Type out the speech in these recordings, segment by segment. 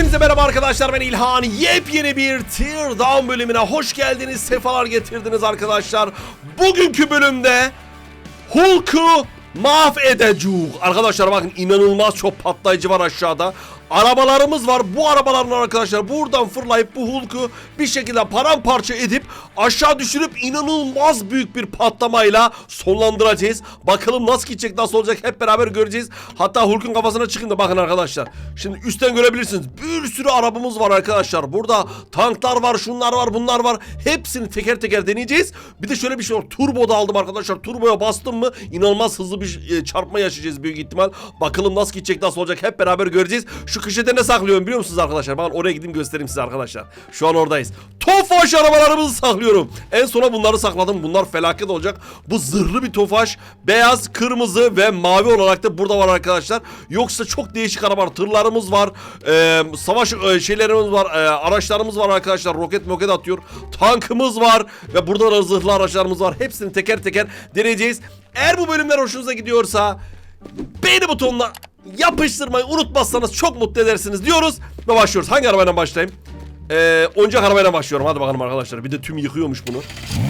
Hepinize merhaba arkadaşlar ben İlhan. Yepyeni bir Tear Down bölümüne hoş geldiniz. Sefalar getirdiniz arkadaşlar. Bugünkü bölümde Hulk'u mahvedeceğiz. Arkadaşlar bakın inanılmaz çok patlayıcı var aşağıda. Arabalarımız var. Bu arabaların arkadaşlar buradan fırlayıp bu Hulk'u bir şekilde paramparça edip aşağı düşürüp inanılmaz büyük bir patlamayla sonlandıracağız. Bakalım nasıl gidecek nasıl olacak hep beraber göreceğiz. Hatta Hulk'un kafasına çıkın da bakın arkadaşlar. Şimdi üstten görebilirsiniz. Bir sürü arabamız var arkadaşlar. Burada tanklar var, şunlar var, bunlar var. Hepsini teker teker deneyeceğiz. Bir de şöyle bir şey var. Turbo da aldım arkadaşlar. Turboya bastım mı inanılmaz hızlı bir e, çarpma yaşayacağız büyük ihtimal. Bakalım nasıl gidecek, nasıl olacak hep beraber göreceğiz. Şu köşede ne saklıyorum biliyor musunuz arkadaşlar? Bakın oraya gideyim göstereyim size arkadaşlar. Şu an oradayız. Tofaş arabalarımızı saklıyorum. En sona bunları sakladım. Bunlar felaket olacak. Bu zırhlı bir tofaş. Beyaz, kırmızı ve mavi olarak da burada var arkadaşlar. Yoksa çok değişik araba var. Tırlarımız var. Ee, savaş e, şeylerimiz var. Ee, araçlarımız var arkadaşlar. Roket moket atıyor. Tankımız var. Ve burada da zırhlı araçlarımız var. Hepsini teker teker deneyeceğiz. Eğer bu bölümler hoşunuza gidiyorsa beğeni butonuna yapıştırmayı unutmazsanız çok mutlu edersiniz diyoruz ve başlıyoruz. Hangi arabayla başlayayım? Ee, oyuncak arabayla başlıyorum. Hadi bakalım arkadaşlar. Bir de tüm yıkıyormuş bunu.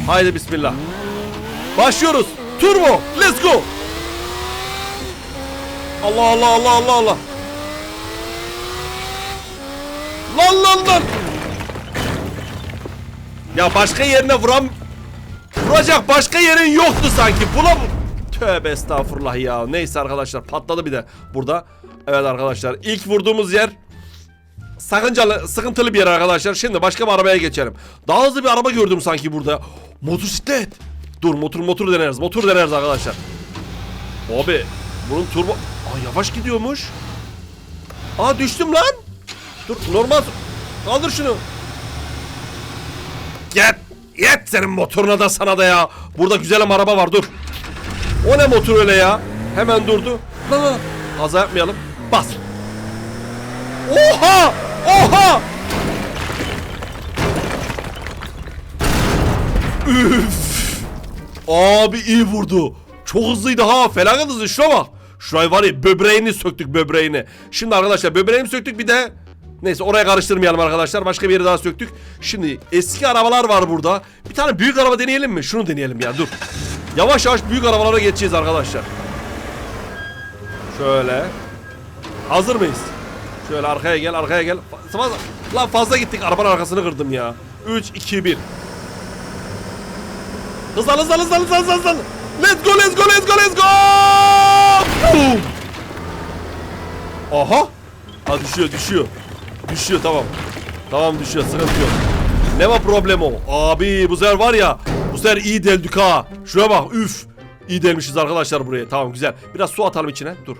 Haydi bismillah. Başlıyoruz. Turbo. Let's go. Allah Allah Allah Allah Allah. Lan lan lan. Ya başka yerine vuram Vuracak başka yerin yoktu sanki. Buna Tövbe estağfurullah ya. Neyse arkadaşlar patladı bir de burada. Evet arkadaşlar ilk vurduğumuz yer sakıncalı, sıkıntılı bir yer arkadaşlar. Şimdi başka bir arabaya geçelim. Daha hızlı bir araba gördüm sanki burada. Motosiklet. Dur motor motor deneriz. Motor deneriz arkadaşlar. Abi bunun turbo... Aa yavaş gidiyormuş. Aa düştüm lan. Dur normal. Kaldır şunu. Gel. Yet senin motoruna da sana da ya. Burada güzel bir araba var dur. O ne motor öyle ya? Hemen durdu. Lan. Kaza yapmayalım. Bas. Oha! Oha! Üf! Abi iyi vurdu. Çok hızlıydı ha. Felaket hızlı. Şuna bak. Şurayı var ya böbreğini söktük böbreğini. Şimdi arkadaşlar böbreğini söktük bir de Neyse oraya karıştırmayalım arkadaşlar. Başka bir yere daha söktük. Şimdi eski arabalar var burada. Bir tane büyük araba deneyelim mi? Şunu deneyelim ya dur. Yavaş yavaş büyük arabalara geçeceğiz arkadaşlar. Şöyle. Hazır mıyız? Şöyle arkaya gel arkaya gel. Fazla, lan fazla gittik arabanın arkasını kırdım ya. 3, 2, 1. Hızlan hızlan hızlan hızlan hızlan, hızlan. Let's go let's go let's go let's go. Aha. Ha düşüyor düşüyor. Düşüyor tamam. Tamam düşüyor sıkıntı yok. Ne var problem o? Abi bu sefer var ya. Sefer iyi deldik ha. Şuraya bak üf. İyi delmişiz arkadaşlar buraya. Tamam güzel. Biraz su atalım içine. Dur.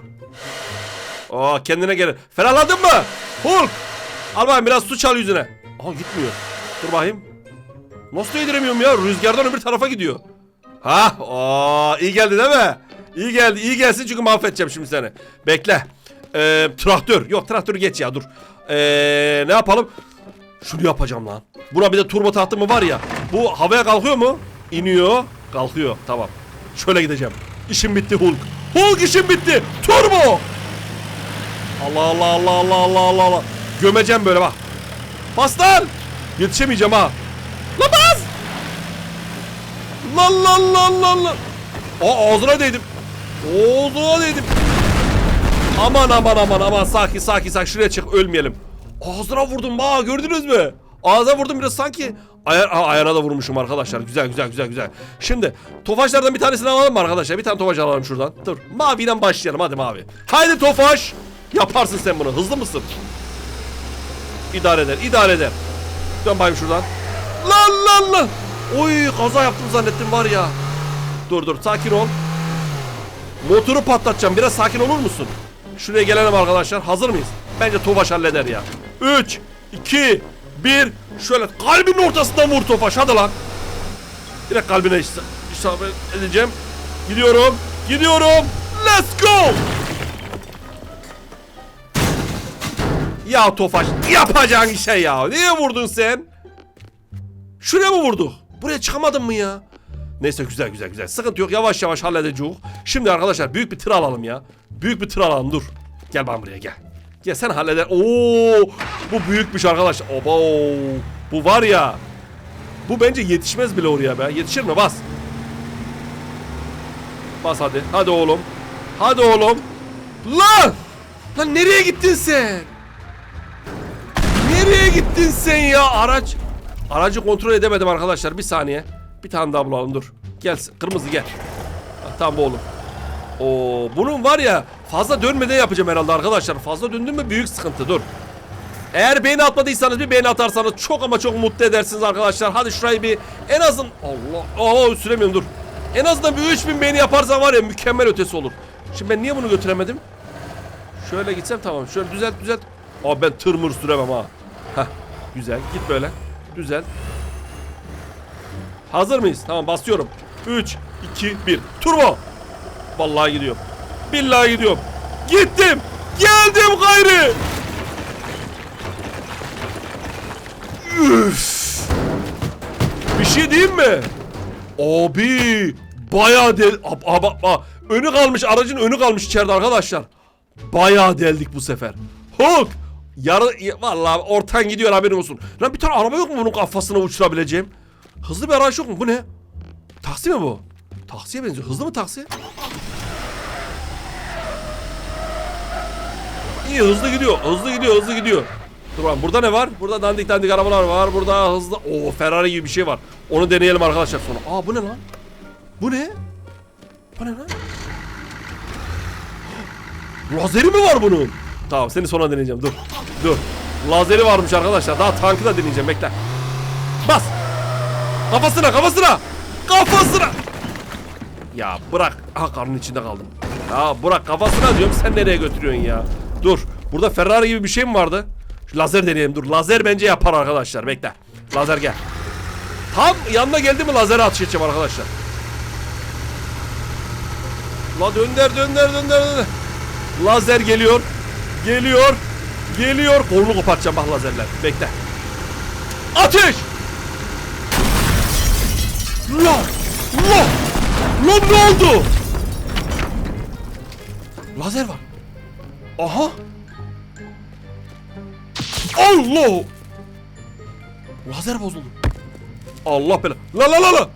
Aa kendine gelir. Ferahladın mı? Hulk. Al bakayım biraz su çal yüzüne. Aha gitmiyor. Dur bakayım. Nasıl yediremiyorum ya? Rüzgardan öbür tarafa gidiyor. Ha? Aa iyi geldi değil mi? İyi geldi. iyi gelsin çünkü mahvedeceğim şimdi seni. Bekle. Ee, traktör. Yok traktörü geç ya dur. Ee, ne yapalım? Şunu yapacağım lan. Buna bir de turbo tahtı mı var ya. Bu havaya kalkıyor mu? İniyor. Kalkıyor. Tamam. Şöyle gideceğim. İşim bitti Hulk. Hulk işim bitti. Turbo. Allah Allah Allah Allah Allah Allah. Gömeceğim böyle bak. Bas lan. Yetişemeyeceğim ha. Lan bas. Lan lan lan lan lan. Aa ağzına değdim. Ağzına değdim. Aman aman aman aman sakin sakin sakin şuraya çık ölmeyelim. Ağzına vurdum ha gördünüz mü? Ağzına vurdum biraz sanki. Ayar, aa, ayağına da vurmuşum arkadaşlar. Güzel güzel güzel güzel. Şimdi tofaşlardan bir tanesini alalım mı arkadaşlar? Bir tane tofaş alalım şuradan. Dur maviden başlayalım hadi mavi. Haydi tofaş. Yaparsın sen bunu. Hızlı mısın? İdare eder idare eder. Dön bakayım şuradan. Lan lan lan. Oy kaza yaptım zannettim var ya. Dur dur sakin ol. Motoru patlatacağım. Biraz sakin olur musun? Şuraya gelelim arkadaşlar. Hazır mıyız? Bence Tofaş halleder ya. 3, 2, 1. Şöyle kalbinin ortasından vur Tofaş. Hadi lan. Direkt kalbine is- isabet edeceğim. Gidiyorum. Gidiyorum. Let's go. Ya Tofaş yapacağın şey ya. Niye vurdun sen? Şuraya mı vurdu? Buraya çıkamadın mı ya? Neyse güzel güzel güzel. Sıkıntı yok. Yavaş yavaş halledeceğiz. Şimdi arkadaşlar büyük bir tır alalım ya. Büyük bir tır alalım dur. Gel bana buraya gel. Gel sen halleder. Oo! Bu büyükmüş arkadaş. Oba! Bu var ya. Bu bence yetişmez bile oraya be. Yetişir mi? Bas. Bas hadi. Hadi oğlum. Hadi oğlum. Lan! Lan nereye gittin sen? Nereye gittin sen ya? Araç. Aracı kontrol edemedim arkadaşlar. Bir saniye. Bir tane daha bulalım dur. Gel kırmızı gel. Ha, tamam oğlum. Oo, bunun var ya fazla dönmeden yapacağım herhalde arkadaşlar. Fazla döndün mü büyük sıkıntı dur. Eğer beğeni atmadıysanız bir beğeni atarsanız çok ama çok mutlu edersiniz arkadaşlar. Hadi şurayı bir en azın Allah Aa süremiyorum dur. En azından bir 3000 beğeni yaparsan var ya mükemmel ötesi olur. Şimdi ben niye bunu götüremedim? Şöyle gitsem tamam. Şöyle düzelt düzelt. Aa ben tır mır süremem ha. Heh güzel git böyle. Düzelt. Hazır mıyız? Tamam basıyorum. 3, 2, 1. Turbo. Vallahi gidiyorum. Billahi gidiyorum. Gittim. Geldim gayrı. Üf. Bir şey diyeyim mi? Abi bayağı del... Ab, ab, ab- ab- önü kalmış aracın önü kalmış içeride arkadaşlar. Bayağı deldik bu sefer. Hulk! Yarı ya- vallahi ortan gidiyor haberin olsun. Lan bir tane araba yok mu bunun kafasına uçurabileceğim? Hızlı bir araç yok mu? Bu ne? Taksi mi bu? Taksiye benziyor. Hızlı mı taksi? İyi hızlı gidiyor. Hızlı gidiyor. Hızlı gidiyor. Dur bakalım burada ne var? Burada dandik dandik arabalar var. Burada hızlı. Oo Ferrari gibi bir şey var. Onu deneyelim arkadaşlar sonra. Aa bu ne lan? Bu ne? Bu ne lan? Lazeri mi var bunun? Tamam seni sonra deneyeceğim dur. Dur. Lazeri varmış arkadaşlar. Daha tankı da deneyeceğim bekle. Bas. Kafasına kafasına. Kafasına. Ya bırak. Ha karnın içinde kaldım. Ya bırak kafasına diyorum sen nereye götürüyorsun ya? Dur. Burada Ferrari gibi bir şey mi vardı? Şu lazer deneyelim dur. Lazer bence yapar arkadaşlar. Bekle. Lazer gel. Tam yanına geldi mi lazere atış edeceğim arkadaşlar. La dönder dönder dönder dönder. Lazer geliyor. Geliyor. Geliyor. Kolunu kopartacağım bak lazerler. Bekle. Ateş! La! La! Lan ne oldu? Lazer var. Aha! Allah! Lazer bozuldu. Allah bela. La la la la!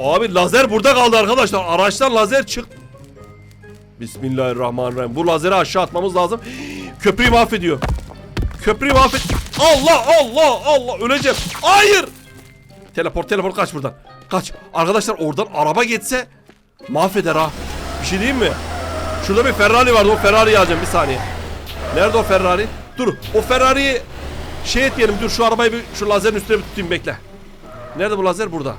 Abi lazer burada kaldı arkadaşlar. Araçtan lazer çık. Bismillahirrahmanirrahim. Bu lazeri aşağı atmamız lazım. Köprüyü mahvediyor. Köprüyü mahvet. Allah Allah Allah öleceğim. Hayır. Teleport teleport kaç buradan. Kaç. Arkadaşlar oradan araba geçse mahveder ha. Bir şey diyeyim mi? Şurada bir Ferrari vardı. O Ferrari'yi alacağım bir saniye. Nerede o Ferrari? Dur. O Ferrari'yi şey etmeyelim. Dur şu arabayı bir şu lazerin üstüne bir tutayım bekle. Nerede bu lazer? Burada.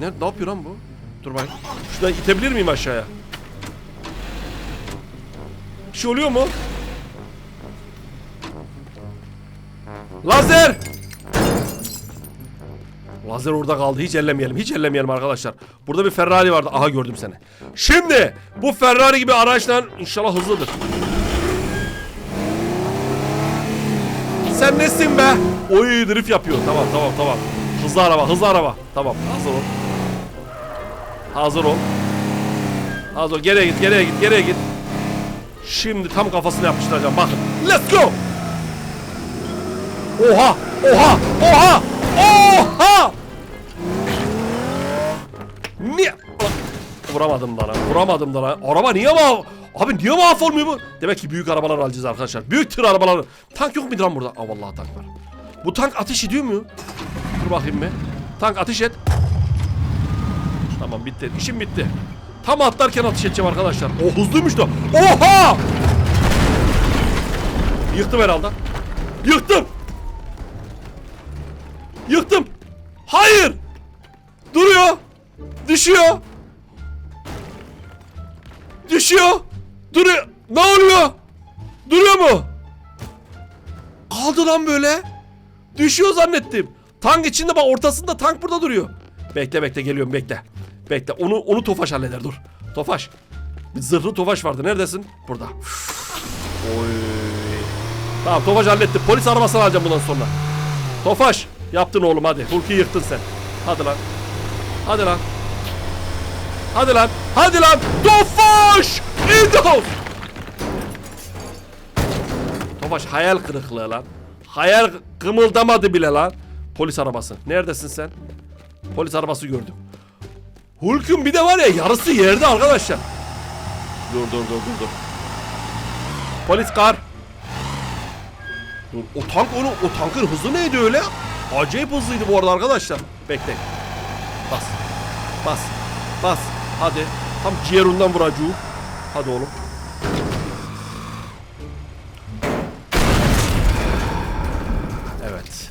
Nerede? Ne yapıyor lan bu? Dur bakayım. Şuradan itebilir miyim aşağıya? Bir şey oluyor mu? Lazer! Lazer orada kaldı. Hiç ellemeyelim. Hiç ellemeyelim arkadaşlar. Burada bir Ferrari vardı. Aha gördüm seni. Şimdi bu Ferrari gibi araçla inşallah hızlıdır. Sen nesin be? Oy drift yapıyor. Tamam tamam tamam. Hızlı araba hızlı araba. Tamam hazır ol. Hazır ol. Hazır ol. Geriye git geriye git geriye git. Şimdi tam kafasına yapıştıracağım. Bakın. Let's go. Oha! Oha! Oha! Oha! Niye? Vuramadım lan. Vuramadım lan. Araba niye ma... Abi niye mahvolmuyor bu? Demek ki büyük arabalar alacağız arkadaşlar. Büyük tır arabaları. Tank yok muydu lan burada? Aa vallahi tank var. Bu tank ateş ediyor mu? Dur bakayım bir. Tank ateş et. Tamam bitti. İşim bitti. Tam atlarken ateş edeceğim arkadaşlar. O hızlıymış da. Oha! Yıktım herhalde. Yıktım. Yıktım. Hayır. Duruyor. Düşüyor. Düşüyor. Duruyor. Ne oluyor? Duruyor mu? Kaldı lan böyle. Düşüyor zannettim. Tank içinde bak ortasında tank burada duruyor. Bekle bekle geliyorum bekle. Bekle onu onu Tofaş halleder dur. Tofaş. Bir zırhlı Tofaş vardı. Neredesin? Burada. Oy. Tamam Tofaş halletti. Polis arabasını alacağım bundan sonra. Tofaş. Yaptın oğlum hadi. Hulk'u yıktın sen. Hadi lan. Hadi lan. Hadi lan. Hadi lan. Tofaş! Windows! Tofaş hayal kırıklığı lan. Hayal kımıldamadı bile lan. Polis arabası. Neredesin sen? Polis arabası gördüm. Hulk'un bir de var ya yarısı yerde arkadaşlar. Dur dur dur dur dur. Polis kar. Dur o tank onu o tankın hızı neydi öyle? Acayip hızlıydı bu arada arkadaşlar. Bekle. Bas. Bas. Bas. Hadi. Tam ciğerundan vuracağım. Hadi oğlum. Evet.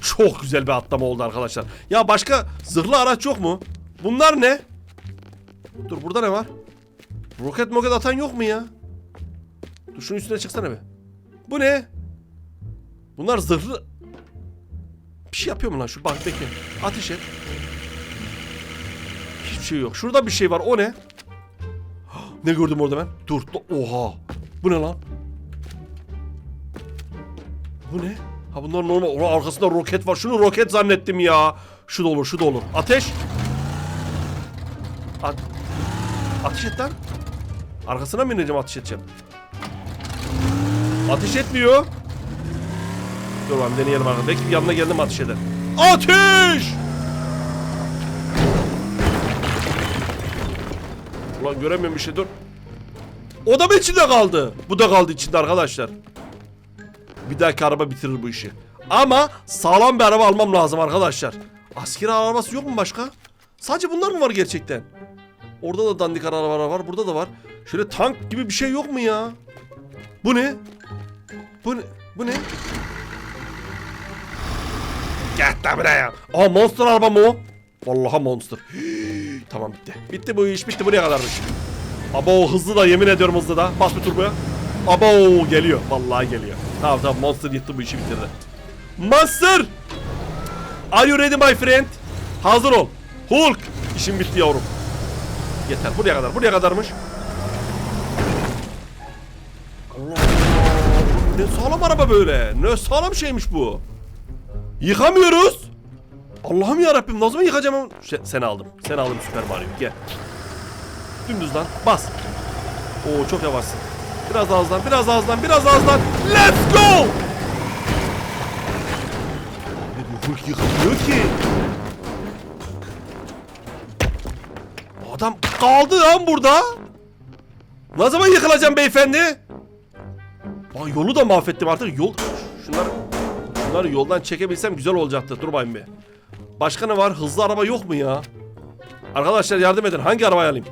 Çok güzel bir atlama oldu arkadaşlar. Ya başka zırhlı araç yok mu? Bunlar ne? Dur burada ne var? Roket moket atan yok mu ya? Dur şunun üstüne çıksana bir. Bu ne? Bunlar zırhlı... Bir şey yapıyor mu lan şu banktaki? Ateş et. Şey yok. Şurada bir şey var. O ne? Ne gördüm orada ben? Dur. Oha. Bu ne lan? Bu ne? Ha bunlar normal. Ulan arkasında roket var. Şunu roket zannettim ya. Şu da olur, şu da olur. Ateş. At ateş et lan. Arkasına mı ineceğim ateş edeceğim? Ateş etmiyor. Dur lan deneyelim arkadaşlar. Belki yanına geldim ateş eder. Ateş! Ulan göremiyorum bir şey dur. O da mı içinde kaldı? Bu da kaldı içinde arkadaşlar. Bir dahaki araba bitirir bu işi. Ama sağlam bir araba almam lazım arkadaşlar. Askeri arabası yok mu başka? Sadece bunlar mı var gerçekten? Orada da dandik arabalar var. Burada da var. Şöyle tank gibi bir şey yok mu ya? Bu ne? Bu ne? Bu ne? Gel lan buraya. Aa monster araba mı o? Vallahi monster. Tamam bitti. Bitti bu iş bitti buraya kadarmış. Abo hızlı da yemin ediyorum hızlı da. Bas bir turboya. Abo geliyor. Vallahi geliyor. Tamam tamam monster yıktı bu işi bitirdi. Monster! Are you ready my friend? Hazır ol. Hulk! İşim bitti yavrum. Yeter buraya kadar. Buraya kadarmış. Ne sağlam araba böyle. Ne sağlam şeymiş bu. Yıkamıyoruz. Allah'ım ya Rabbim nasıl mı yıkacağım? onu? Şey, seni aldım. Seni aldım Süper Mario. Gel. Dümdüz lan. Bas. Oo çok yavaşsın. Biraz daha biraz daha biraz daha. Let's go! Ne bu Hulk yıkamıyor ki? Adam kaldı lan burada. Ne zaman yıkılacağım beyefendi? Aa, yolu da mahvettim artık. Yol... Şunları... Şunları yoldan çekebilsem güzel olacaktı. Dur bakayım bir. Başka ne var? Hızlı araba yok mu ya? Arkadaşlar yardım edin. Hangi arabayı alayım?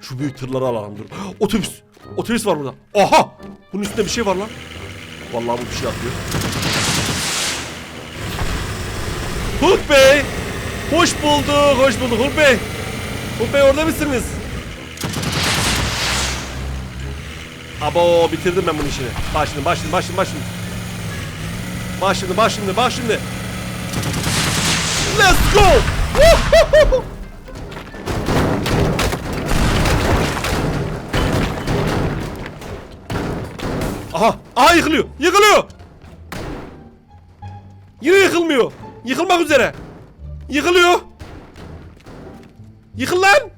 Şu büyük tırları alalım dur. Otobüs. Otobüs var burada. Aha! Bunun üstünde bir şey var lan. Vallahi bu bir şey atıyor. Hulk Bey! Hoş bulduk, hoş bulduk Hulk Bey. Hulk Bey orada mısınız? Abo bitirdim ben bunun işini. Bak şimdi, bak şimdi, bak şimdi, bak Let's go! Aha! Aha yıkılıyor! Yıkılıyor! Yine yıkılmıyor. Yıkılmak üzere. Yıkılıyor. Yıkıl lan!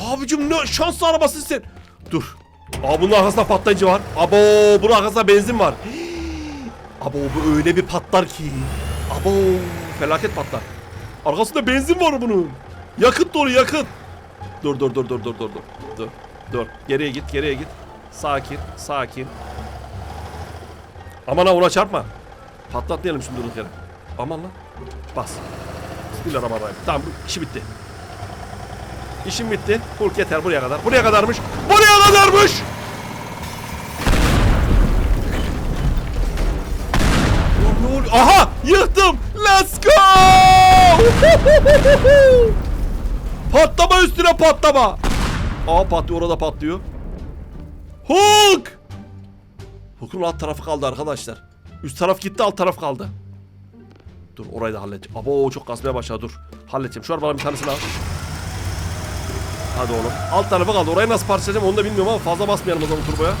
Abicim ne şanslı arabasın sen. Dur. Aa bunun arkasında patlayıcı var. Abo bunun arkasında benzin var. Abo bu öyle bir patlar ki. Abo felaket patlar. Arkasında benzin var bunun. Yakıt dolu yakıt. Dur dur dur dur dur dur dur. Dur. Dur. Geriye git geriye git. Sakin sakin. Aman ha ona çarpma. Patlatmayalım şimdi durduk yere. Aman lan. Bas. Bismillahirrahmanirrahim. Tamam işi bitti. İşim bitti. Hulk yeter buraya kadar. Buraya kadarmış. Buraya kadarmış. Aha! Yıktım! Let's go! patlama üstüne patlama. Aa patlıyor orada patlıyor. Hulk! Hulk'un alt tarafı kaldı arkadaşlar. Üst taraf gitti alt taraf kaldı. Dur orayı da halledeceğim. Abo çok kasmaya başladı dur. Halledeceğim. Şu arabaların bir tanesini al. Hadi oğlum. Alt tarafı kaldı. Orayı nasıl parçalayacağım onu da bilmiyorum ama fazla basmayalım o zaman turboya.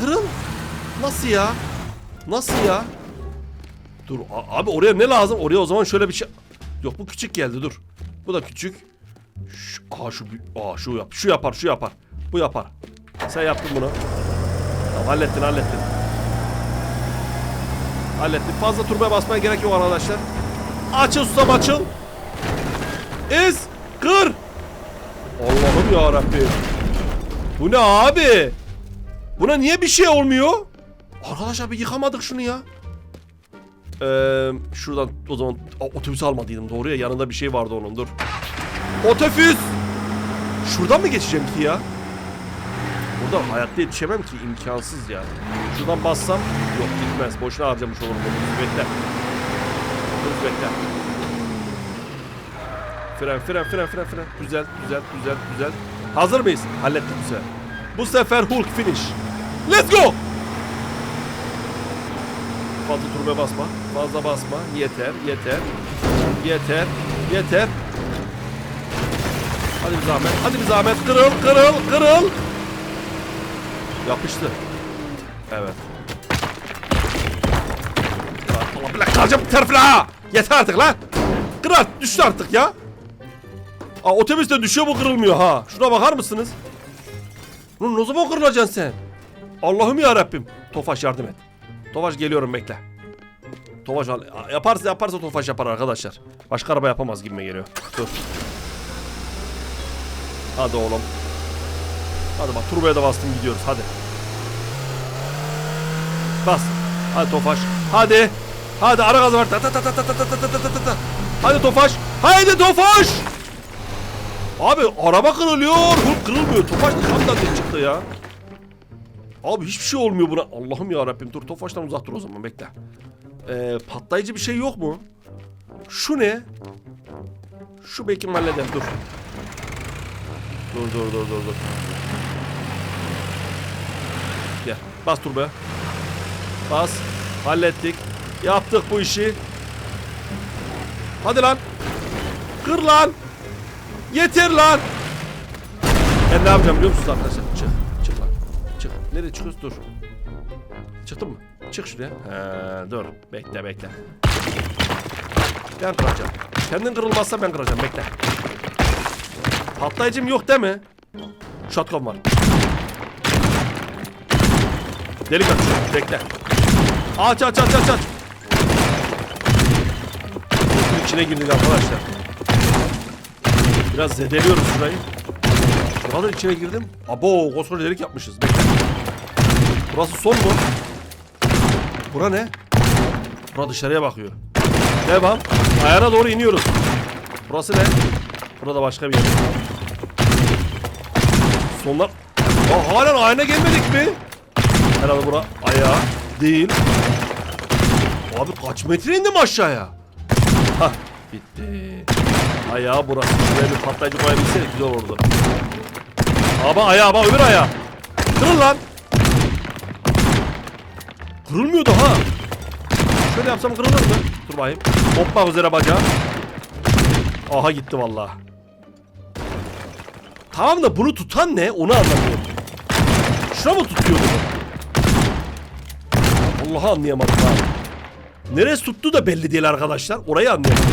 Kırıl. Nasıl ya? Nasıl ya? Dur abi oraya ne lazım? Oraya o zaman şöyle bir şey... Yok bu küçük geldi dur. Bu da küçük. Şu, aha şu, aha şu yap. Şu yapar, şu yapar. Bu yapar. Sen yaptın bunu. Tamam, hallettin, hallettin. Hallettin. Fazla turboya basmaya gerek yok arkadaşlar. Açıl ustam açıl. Ez. Kır. Allah'ım ya Rabbim. Bu ne abi? Buna niye bir şey olmuyor? Arkadaşlar bir yıkamadık şunu ya. Ee, şuradan o zaman Aa, otobüsü almadıydım doğru ya yanında bir şey vardı onun dur. Otobüs! Şuradan mı geçeceğim ki ya? Buradan hayatta yetişemem ki imkansız ya. Şuradan bassam yok gitmez. Boşuna harcamış olurum bunu. Bekle. Dur bekle. Fren fren fren fren fren. Güzel güzel güzel güzel. Hazır mıyız? Hallettik bu sefer. Bu sefer Hulk finish. Let's go! Turboya basma. Fazla basma. Yeter, yeter. Yeter, yeter. Hadi bir zahmet. Hadi bir zahmet. Kırıl, kırıl, kırıl. Yapıştı. Evet. Allah billah kalacağım ha. Yeter artık lan. Kır artık, düştü artık ya. Aa, otobüs de düşüyor bu kırılmıyor ha. Şuna bakar mısınız? Lan ne zaman kırılacaksın sen? Allah'ım ya Rabbim. Tofaş yardım et. Tofaş geliyorum bekle. Tofaş al- yaparsa yaparsa Tofaş yapar arkadaşlar. Başka araba yapamaz gibime geliyor. Dur. Hadi oğlum. Hadi bak turboya da bastım gidiyoruz hadi. Bas. Hadi Tofaş. Hadi. Hadi ara gazı var. Ta ta ta ta ta ta ta ta ta ta ta. Hadi Tofaş. Haydi Tofaş. Abi araba kırılıyor. Hulk kırılmıyor. Tofaş kamdan çıktı ya? Abi hiçbir şey olmuyor buna. Allah'ım ya Rabbim dur Tofaş'tan uzak dur o zaman bekle. Ee, patlayıcı bir şey yok mu? Şu ne? Şu belki halleder dur. Dur dur dur dur dur. Gel bas turboya. Bas. Hallettik. Yaptık bu işi. Hadi lan. Kır lan. Yeter lan. Ben ne yapacağım biliyor musunuz arkadaşlar? Çık. Çık lan. Çık. Nereye çıkıyoruz? Dur. Çıktın mı? Çık şuraya. He, dur. Bekle bekle. Ben kıracağım. Kendin kırılmazsa ben kıracağım. Bekle. Patlayıcım yok değil mi? Shotgun var. Delik aç. Bekle. Aç aç aç aç aç. İçine girdik arkadaşlar. Biraz zedeliyoruz şurayı. Ne içine girdim. Abo koskoca delik yapmışız. Bekle. Burası son mu? Bura ne? Bura dışarıya bakıyor. Devam. Ayağına doğru iniyoruz. Burası ne? Burada başka bir yer. Sonlar... Aa, halen ayna gelmedik mi? Herhalde bura ayağı değil. Abi kaç metre indim aşağıya? Hah bitti. Ayağı burası. Şuraya bir patlayıcı koyabilseydik güzel olurdu. Ama ayağı bak öbür ayağı. Kırıl lan. Kırılmıyordu ha. Şöyle yapsam kırılır mı? Dur bakayım. Hoppa üzere bacağı. Aha gitti vallahi. Tamam da bunu tutan ne? Onu anlamıyorum. Şuna mı tutuyor bunu? Allah'ı anlayamadım ha. Neresi tuttu da belli değil arkadaşlar. Orayı anlayamadım.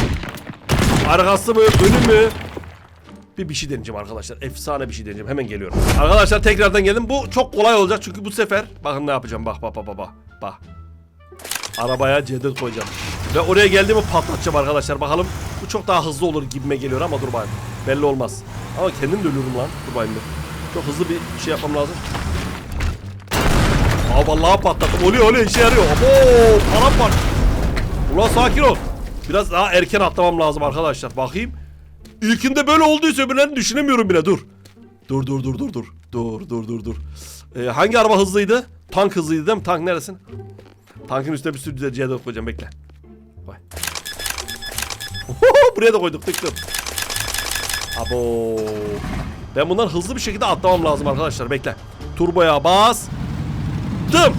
Arkası mı, önü mü? Bir bir şey deneyeceğim arkadaşlar. Efsane bir şey deneyeceğim. Hemen geliyorum. Arkadaşlar tekrardan geldim. Bu çok kolay olacak çünkü bu sefer bakın ne yapacağım. Bak bak bak bak bak. Arabaya C4 koyacağım. Ve oraya geldiğimi patlatacağım arkadaşlar. Bakalım bu çok daha hızlı olur gibime geliyor ama dur bakayım. Belli olmaz. Ama kendim de ölürüm lan. Dur bakayım bir. Çok hızlı bir şey yapmam lazım. Aa vallahi patlattım. Oluyor oluyor işe yarıyor. Abo param var. Ulan sakin ol. Biraz daha erken atlamam lazım arkadaşlar. Bakayım. İlkinde böyle olduysa öbürlerini düşünemiyorum bile. Dur. Dur dur dur dur dur. Dur dur dur dur. Ee, hangi araba hızlıydı? Tank hızlıydı değil mi? Tank neresin? Tankın üstüne bir sürü C4 koyacağım bekle. Koy. Buraya da koyduk tık tık. Abo. Ben bundan hızlı bir şekilde atlamam lazım arkadaşlar bekle. Turboya bas. Dım.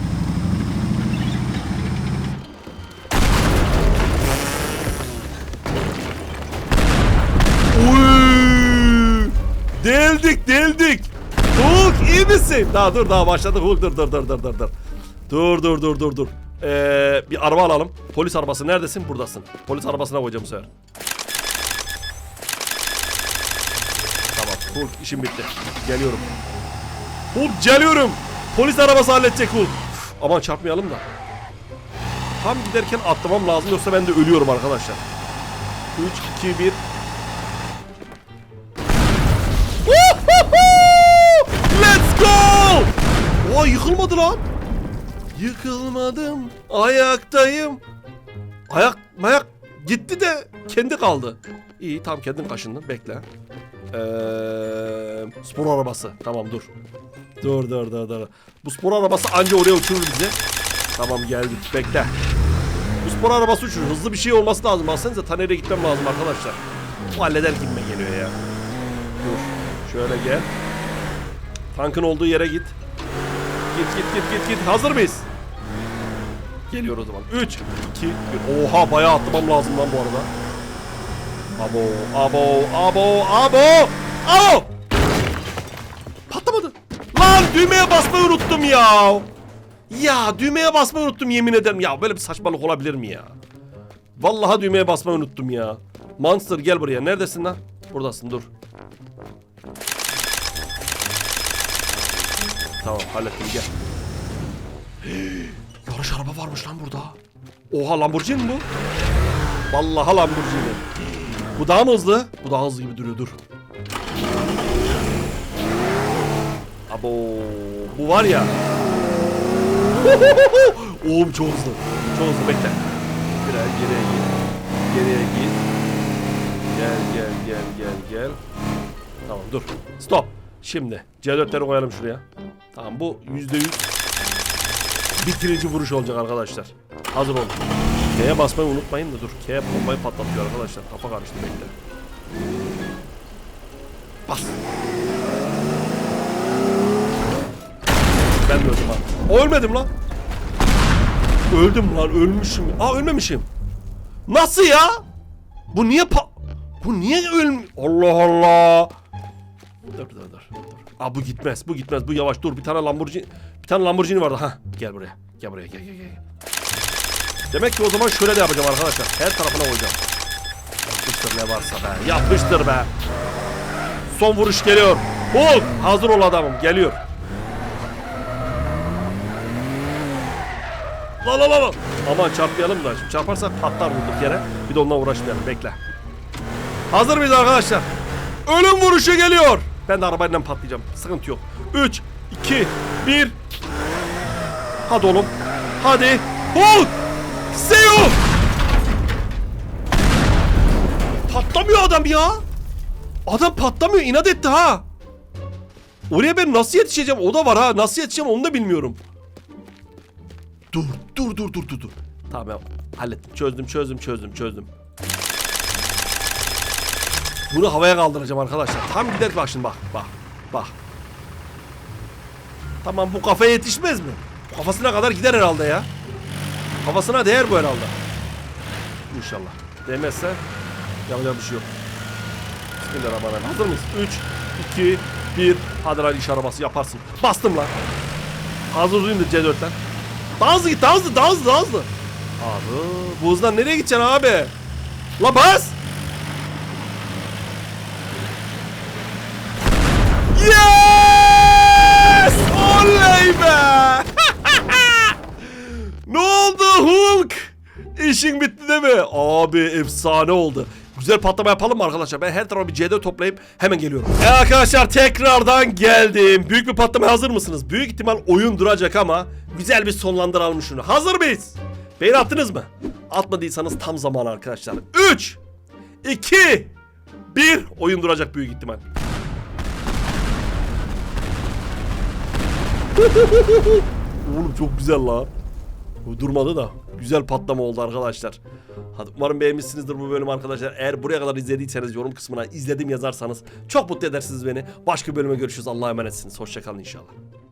Deldik deldik. Hulk iyi misin? Daha dur daha başladık Hulk dur dur dur dur dur dur. Dur dur dur dur dur. Ee, bir araba alalım. Polis arabası neredesin? Buradasın. Polis arabasına koyacağım bu sefer. Hulk işim bitti. Geliyorum. Hulk geliyorum. Polis arabası halledecek Hulk. Aman çarpmayalım da. Tam giderken atlamam lazım yoksa ben de ölüyorum arkadaşlar. 3, 2, 1. lan. Yıkılmadım. Ayaktayım. Ayak mayak gitti de kendi kaldı. İyi tam kendin kaşındın bekle. Ee, spor arabası. Tamam dur. Dur dur dur dur. Bu spor arabası anca oraya uçurur bizi. Tamam geldik bekle. Bu spor arabası uçurur. Hızlı bir şey olması lazım. Baksanıza Taner'e gitmem lazım arkadaşlar. Bu halleder gitme geliyor ya. Dur. Şöyle gel. Tankın olduğu yere git. Git git git git git. Hazır mıyız? Geliyor o zaman. 3, 2, 1. Oha bayağı atlamam lazım lan bu arada. Abo, abo, abo, abo, abo. Patlamadı. Lan düğmeye basmayı unuttum ya. Ya düğmeye basmayı unuttum yemin ederim. Ya böyle bir saçmalık olabilir mi ya? Vallahi düğmeye basmayı unuttum ya. Monster gel buraya. Neredesin lan? Buradasın dur. Tamam hallettim gel. Yarış araba varmış lan burada. Oha Lamborghini mi bu? Vallahi Lamborghini. Bu daha mı hızlı? Bu daha hızlı gibi duruyor dur. Abo bu var ya. Oğlum çok hızlı. Çok hızlı bekle. Biraz geriye git. Geriye git. Gel gel gel gel gel. Tamam dur. Stop. Şimdi C4'leri koyalım şuraya. Tamam bu yüzde yüz bitirici vuruş olacak arkadaşlar. Hazır olun. K'ye basmayı unutmayın da dur. K bombayı patlatıyor arkadaşlar. Kafa karıştı bekle. Bas. Ben de öldüm ha. Ölmedim lan. Öldüm lan ölmüşüm. Aa ölmemişim. Nasıl ya? Bu niye pa... Bu niye ölm... Allah Allah. Dur dur dur. dur. Aa bu gitmez. Bu gitmez. Bu yavaş dur. Bir tane Lamborghini bir tane Lamborghini vardı. Ha gel buraya. Gel buraya. Gel gel gel. Demek ki o zaman şöyle de yapacağım arkadaşlar. Her tarafına koyacağım. Yapmıştır ne varsa be. Yapmıştır be. Son vuruş geliyor. Hulk hazır ol adamım. Geliyor. La la la la. Aman çarpmayalım da. Şimdi çarparsak patlar vurduk yere. Bir de onunla uğraşmayalım. Bekle. Hazır mıyız arkadaşlar? Ölüm vuruşu geliyor. Ben de arabayla patlayacağım. Sıkıntı yok. 3, 2, 1. Hadi oğlum. Hadi. Hulk! See you! Patlamıyor adam ya. Adam patlamıyor. inat etti ha. Oraya ben nasıl yetişeceğim? O da var ha. Nasıl yetişeceğim onu da bilmiyorum. Dur, dur, dur, dur, dur, dur. Tamam hallettim. Çözdüm, çözdüm, çözdüm, çözdüm. Bunu havaya kaldıracağım arkadaşlar. Tam gider bak şimdi bak, bak, bak. Tamam bu kafaya yetişmez mi? Kafasına kadar gider herhalde ya. Kafasına değer bu herhalde. İnşallah. Değmezse yapacak bir şey yok. Bismillahirrahmanirrahim. Hazır mıyız? 3, 2, 1. Hadi lan iş arabası yaparsın. Bastım lan. Hazır durayım da C4'ten. Daha hızlı git, daha hızlı, daha hızlı, daha hızlı. Abi bu hızdan nereye gideceksin abi? La bas! İşin bitti değil mi? Abi efsane oldu. Güzel patlama yapalım mı arkadaşlar? Ben her tarafa bir C4 toplayıp hemen geliyorum. Evet arkadaşlar tekrardan geldim. Büyük bir patlama hazır mısınız? Büyük ihtimal oyun duracak ama güzel bir sonlandıralım şunu. Hazır mıyız? Beğeni attınız mı? Atmadıysanız tam zaman arkadaşlar. 3 2 1 Oyun duracak büyük ihtimal. Oğlum çok güzel la. Durmadı da. Güzel patlama oldu arkadaşlar. Hadi umarım beğenmişsinizdir bu bölüm arkadaşlar. Eğer buraya kadar izlediyseniz yorum kısmına izledim yazarsanız çok mutlu edersiniz beni. Başka bölüme görüşürüz. Allah'a emanetsiniz. Hoşçakalın inşallah.